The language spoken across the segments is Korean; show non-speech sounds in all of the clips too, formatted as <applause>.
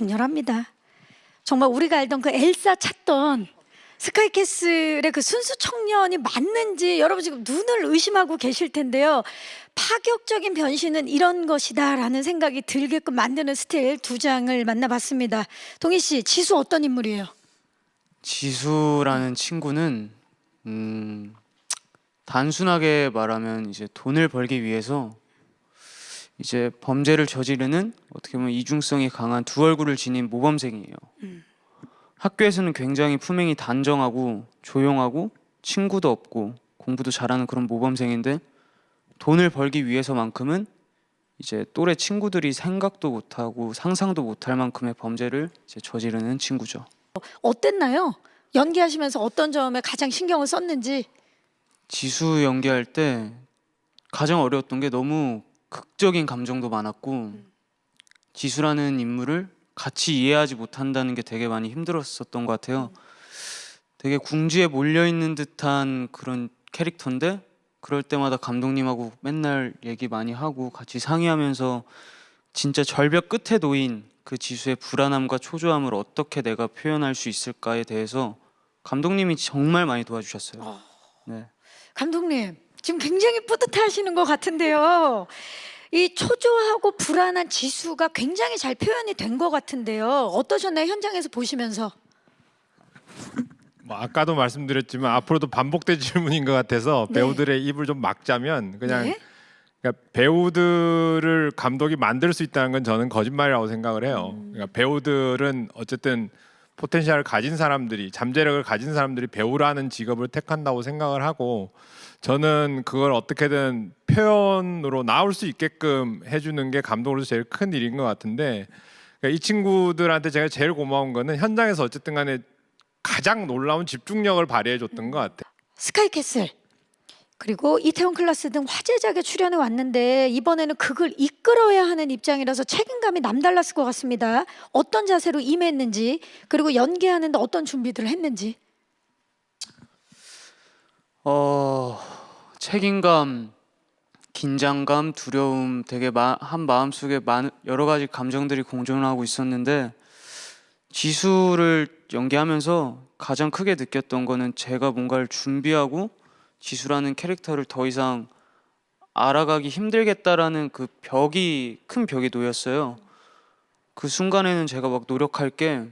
강렬합니다. 정말 우리가 알던 그 엘사 찾던 스카이캐슬의 그 순수 청년이 맞는지 여러분 지금 눈을 의심하고 계실 텐데요. 파격적인 변신은 이런 것이다라는 생각이 들게끔 만드는 스틸 두 장을 만나봤습니다. 동희 씨, 지수 어떤 인물이에요? 지수라는 친구는 음, 단순하게 말하면 이제 돈을 벌기 위해서 이제 범죄를 저지르는 어떻게 보면 이중성이 강한 두 얼굴을 지닌 모범생이에요. 학교에서는 굉장히 품행이 단정하고 조용하고 친구도 없고 공부도 잘하는 그런 모범생인데 돈을 벌기 위해서만큼은 이제 또래 친구들이 생각도 못하고 상상도 못할 만큼의 범죄를 이제 저지르는 친구죠. 어땠나요? 연기하시면서 어떤 점에 가장 신경을 썼는지 지수 연기할 때 가장 어려웠던 게 너무 극적인 감정도 많았고 지수라는 인물을 같이 이해하지 못한다는 게 되게 많이 힘들었었던 것 같아요. 되게 궁지에 몰려 있는 듯한 그런 캐릭터인데 그럴 때마다 감독님하고 맨날 얘기 많이 하고 같이 상의하면서 진짜 절벽 끝에 놓인 그 지수의 불안함과 초조함을 어떻게 내가 표현할 수 있을까에 대해서 감독님이 정말 많이 도와주셨어요. 네. 감독님 지금 굉장히 뿌듯해 하시는 것 같은데요. 이 초조하고 불안한 지수가 굉장히 잘 표현이 된 것 같은데요. 어떠셨나요 현장에서 보시면서? 뭐 아까도 말씀드렸지만 앞으로도 반복될 질문인 것 같아서 네. 배우들의 입을 좀 막자면 그냥 네? 그러니까 배우들을 감독이 만들 수 있다는 건 저는 거짓말이라고 생각을 해요. 음. 그러니까 배우들은 어쨌든 포텐셜을 가진 사람들이 잠재력을 가진 사람들이 배우라는 직업을 택한다고 생각을 하고 저는 그걸 어떻게든 표현으로 나올 수 있게끔 해주는 게 감독으로서 제일 큰 일인 것 같은데 그러니까 이 친구들한테 제가 제일 고마운 거는 현장에서 어쨌든 간에 가장 놀라운 집중력을 발휘해 줬던 것 같아요. 스카이캐슬 그리고 이태원 클라스 등 화제작에 출연해 왔는데 이번에는 극을 이끌어야 하는 입장이라서 책임감이 남달랐을 것 같습니다. 어떤 자세로 임했는지 그리고 연기하는데 어떤 준비들을 했는지. 어 책임감, 긴장감, 두려움 되게 마, 한 마음 속에 많은 여러 가지 감정들이 공존하고 있었는데 지수를 연기하면서 가장 크게 느꼈던 거는 제가 뭔가를 준비하고 지수라는 캐릭터를 더 이상 알아가기 힘들겠다라는 그 벽이 큰 벽이 놓였어요. 그 순간에는 제가 막 노력할 게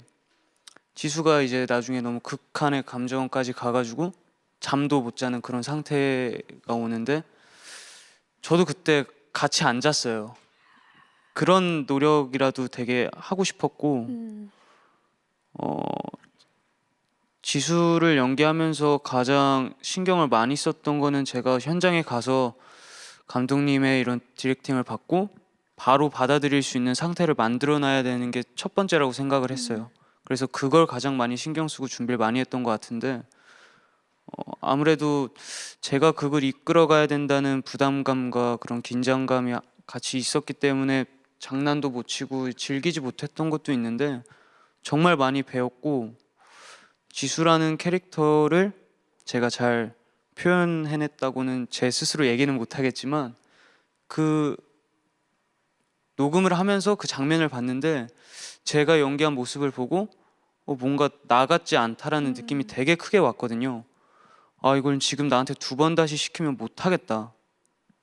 지수가 이제 나중에 너무 극한의 감정까지 가가지고 잠도 못 자는 그런 상태가 오는데 저도 그때 같이 앉았어요. 그런 노력이라도 되게 하고 싶었고 음, 어, 지수를 연기하면서 가장 신경을 많이 썼던 거는 제가 현장에 가서 감독님의 이런 디렉팅을 받고 바로 받아들일 수 있는 상태를 만들어놔야 되는 게 첫 번째라고 생각을 했어요. 그래서 그걸 가장 많이 신경 쓰고 준비를 많이 했던 것 같은데 어, 아무래도 제가 그걸 이끌어가야 된다는 부담감과 그런 긴장감이 같이 있었기 때문에 장난도 못 치고 즐기지 못했던 것도 있는데 정말 많이 배웠고 지수라는 캐릭터를 제가 잘 표현해냈다고는 제 스스로 얘기는 못하겠지만 그 녹음을 하면서 그 장면을 봤는데 제가 연기한 모습을 보고 어, 뭔가 나 같지 않다라는 느낌이 되게 크게 왔거든요. 아 이걸 지금 나한테 두 번 다시 시키면 못하겠다.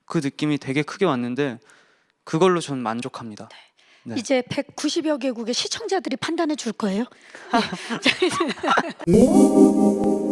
그 느낌이 되게 크게 왔는데 그걸로 전 만족합니다. 네. 이제 190여 개국의 시청자들이 판단해 줄 거예요. <laughs> <laughs>